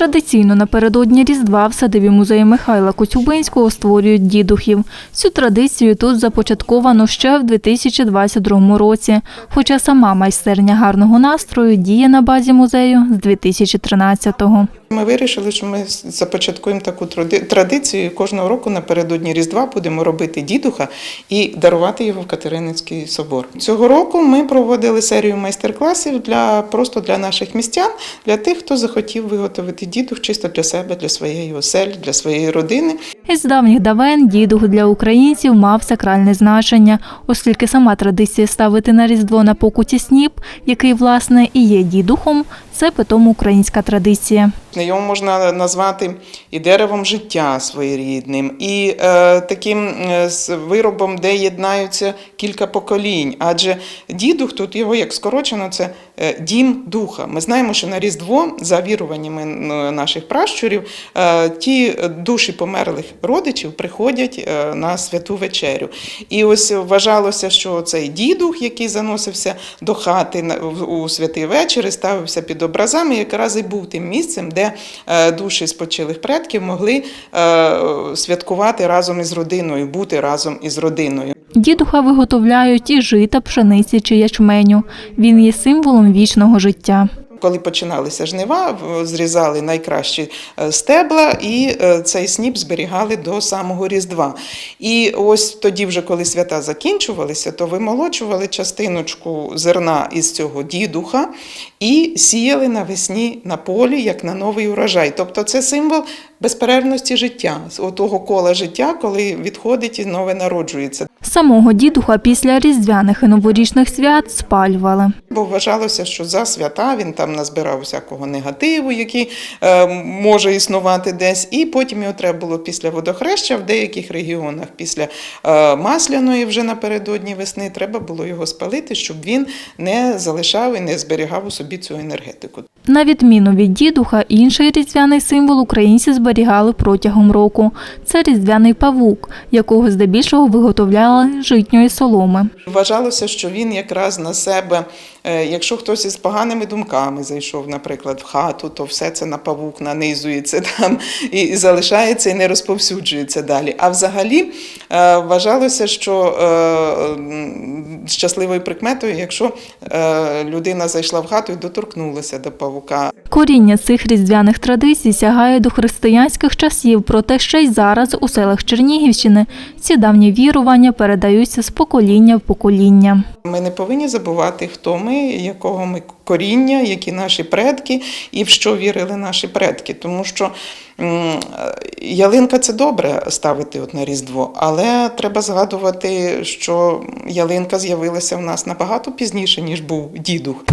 Традиційно напередодні Різдва в садибі музею Михайла Коцюбинського створюють дідухів. Цю традицію тут започатковано ще в 2022 році, хоча сама майстерня гарного настрою діє на базі музею з 2013-го. Ми вирішили, що ми започаткуємо таку тради- традицію. Кожного року напередодні Різдва будемо робити дідуха і дарувати його в Катериницький собор. Цього року ми проводили серію майстер-класів для просто для наших містян, для тих, хто захотів виготовити дідух чисто для себе, для своєї оселі, для своєї родини. Із давніх давен дідух для українців мав сакральне значення, оскільки сама традиція ставити на Різдво на покуті сніп, який, власне, і є дідухом, це питомо українська традиція. Його можна назвати і деревом життя своєрідним, і е, таким е, виробом, де єднаються кілька поколінь. Адже дідух тут його як скорочено, це е, дім духа. Ми знаємо, що на Різдво, за віруваннями наших пращурів, е, ті душі померлих родичів приходять е, на святу вечерю. І ось вважалося, що цей дідух, який заносився до хати у святий вечір, і ставився під образами, якраз і був тим місцем, де е, душі спочилих предків могли е, святкувати разом із родиною, бути разом із родиною. Дідуха виготовляють із жита, пшениці чи ячменю. Він є символом вічного життя. Коли починалися жнива, зрізали найкращі е, стебла, і е, цей сніп зберігали до самого Різдва. І ось тоді, вже коли свята закінчувалися, то вимолочували частиночку зерна із цього дідуха і сіяли навесні на полі, як на новий урожай. Тобто це символ безперервності життя, того кола життя, коли відходить і нове народжується. Самого дідуха після різдвяних і новорічних свят спалювали. Бо вважалося, що за свята він там назбирав всякого негативу, який е, може існувати десь, і потім його треба було після водохреща в деяких регіонах, після е, масляної вже напередодні весни, треба було його спалити, щоб він не залишав і не зберігав у собі цю енергетику. На відміну від дідуха, інший різдвяний символ українці зберігали протягом року. Це різдвяний павук, якого здебільшого виготовляли житньої соломи. Вважалося, що він якраз на себе, якщо хтось із поганими думками зайшов, наприклад, в хату, то все це на павук нанизується там і, залишається і не розповсюджується далі. А взагалі е, вважалося, що е, щасливою прикметою, якщо е, людина зайшла в хату і доторкнулася до павука. Коріння цих різдвяних традицій сягає до християнських часів, проте ще й зараз у селах Чернігівщини ці давні вірування передаються з покоління в покоління. Ми не повинні забувати, хто ми, якого ми коріння, які наші предки і в що вірили наші предки. Тому що ялинка це добре ставити от на Різдво, але треба згадувати, що ялинка з'явилася в нас набагато пізніше, ніж був дідух.